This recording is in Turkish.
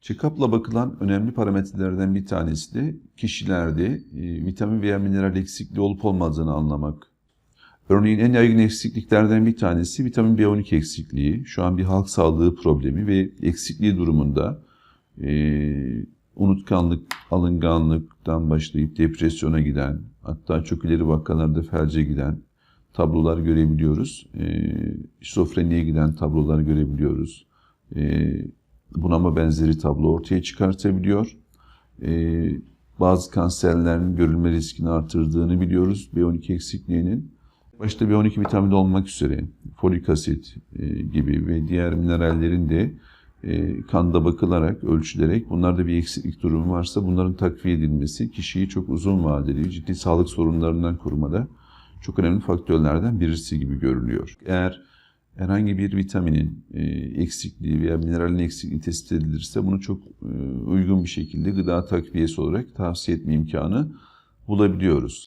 Check-up'la bakılan önemli parametrelerden bir tanesi de kişilerde e, vitamin veya mineral eksikliği olup olmadığını anlamak. Örneğin en yaygın eksikliklerden bir tanesi vitamin B12 eksikliği. Şu an bir halk sağlığı problemi ve eksikliği durumunda e, unutkanlık, alınganlıktan başlayıp depresyona giden, hatta çok ileri vakalarda felce giden tablolar görebiliyoruz. E, şizofreniye giden tablolar görebiliyoruz. E, bunama benzeri tablo ortaya çıkartabiliyor. E, bazı kanserlerin görülme riskini artırdığını biliyoruz B12 eksikliğinin. Başta B12 vitamini olmak üzere folik asit e, gibi ve diğer minerallerin de e, kanda bakılarak, ölçülerek bunlarda bir eksiklik durumu varsa bunların takviye edilmesi kişiyi çok uzun vadeli ciddi sağlık sorunlarından korumada çok önemli faktörlerden birisi gibi görülüyor. Eğer herhangi bir vitaminin e, eksikliği veya mineralin eksikliği tespit edilirse bunu çok e, uygun bir şekilde gıda takviyesi olarak tavsiye etme imkanı bulabiliyoruz.